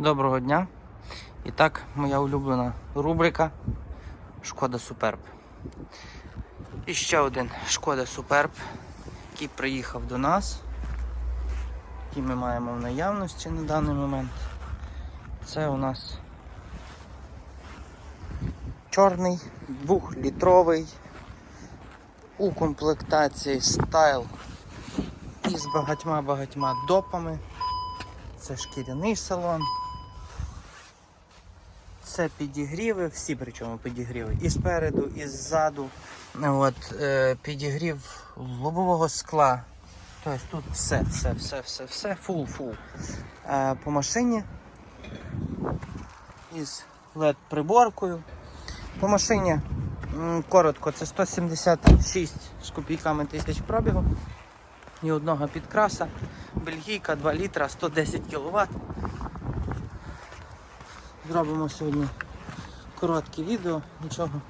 Доброго дня. І так, моя улюблена рубрика Шкода Суперб. І ще один Шкода Суперб, який приїхав до нас, який ми маємо в наявності на даний момент. Це у нас чорний, двохлітровий у комплектації стайл із багатьма-багатьма допами. Це шкіряний салон. Це підігріви, всі причому підігріви. І спереду, і ззаду. От, е, підігрів лобового скла. Тобто тут все, все, все, все, все, фул, фул. Е, по машині із LED приборкою. По машині коротко, це 176 з копійками тисяч пробігу. Ні одного підкраса. Бельгійка 2 літра, 110 кВт. Зробимо сьогодні коротке відео, нічого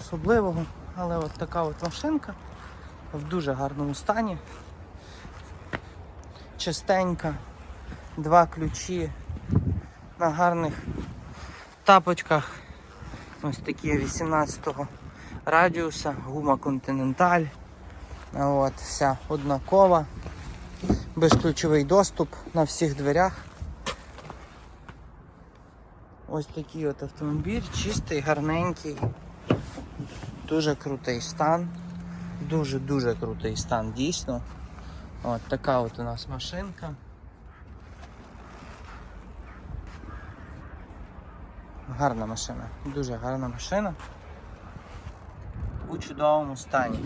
особливого, але от така от машинка в дуже гарному стані. Чистенька, два ключі на гарних тапочках. Ось такі 18-го радіуса, гума Continental. От, вся однакова, безключовий доступ на всіх дверях. Ось такий от автомобіль, чистий, гарненький, дуже крутий стан. Дуже-дуже крутий стан, дійсно. От така от у нас машинка. Гарна машина, дуже гарна машина. У чудовому стані.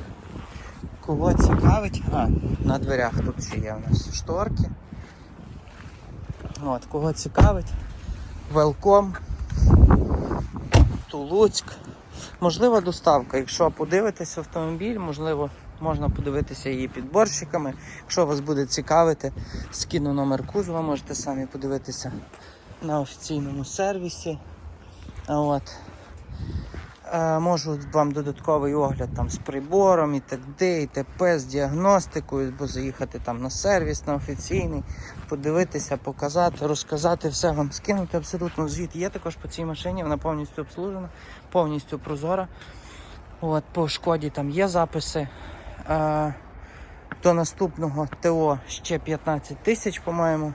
Кого цікавить, а, на дверях тут ще є у нас шторки. От, кого цікавить, велком, Тулуцьк. Можлива доставка. Якщо подивитесь автомобіль, можливо, можна подивитися її підборщиками. Якщо вас буде цікавити, скину номер кузова, можете самі подивитися на офіційному сервісі. А От. Е, Можу вам додатковий огляд там з прибором і т.д. і т.п. з діагностикою, або заїхати там на сервіс, на офіційний, подивитися, показати, розказати, все вам скинути абсолютно звіт. Є також по цій машині, вона повністю обслужена, повністю прозора. От, по шкоді там є записи. Е, До наступного ТО ще 15 тисяч, по-моєму.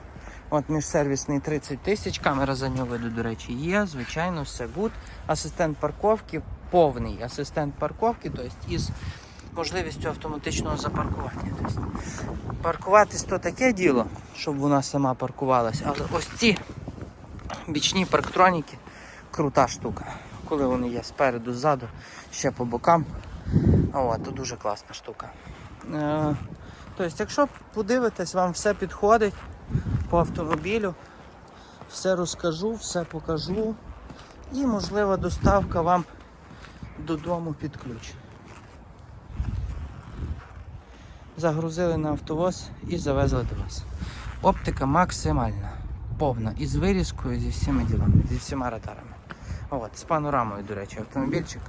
От міжсервісний 30 тисяч, камера заднього виду, до речі, є, звичайно, все гуд. Асистент парковки, повний асистент парковки, тобто із можливістю автоматичного запаркування. Тобто, паркуватись то таке діло, щоб вона сама паркувалась, але ось ці бічні парктроніки крута штука. Коли вони є спереду, ззаду, ще по бокам. О, то дуже класна штука. Е, тобто, якщо подивитесь, вам все підходить по автомобілю. Все розкажу, все покажу. І можлива доставка вам додому під ключ. Загрузили на автовоз і завезли до вас. Оптика максимальна, повна, із вирізкою, зі всіма ділами, зі всіма радарами. От, з панорамою, до речі, автомобільчик.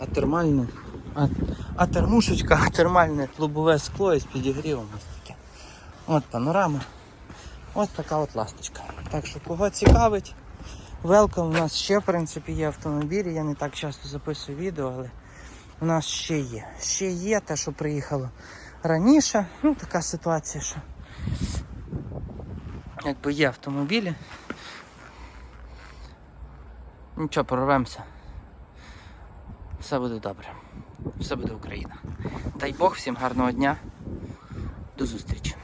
А термальне, а, а термушечка, а термальне лобове скло із підігрівом ось таке. От панорама. Ось така от ласточка. Так що кого цікавить, велком у нас ще в принципі є автомобілі. Я не так часто записую відео, але у нас ще є. Ще є те, що приїхало раніше. Ну, така ситуація, що якби є автомобілі. Нічого, прорвемося. Все буде добре. Все буде Україна. Дай Бог всім гарного дня. До зустрічі.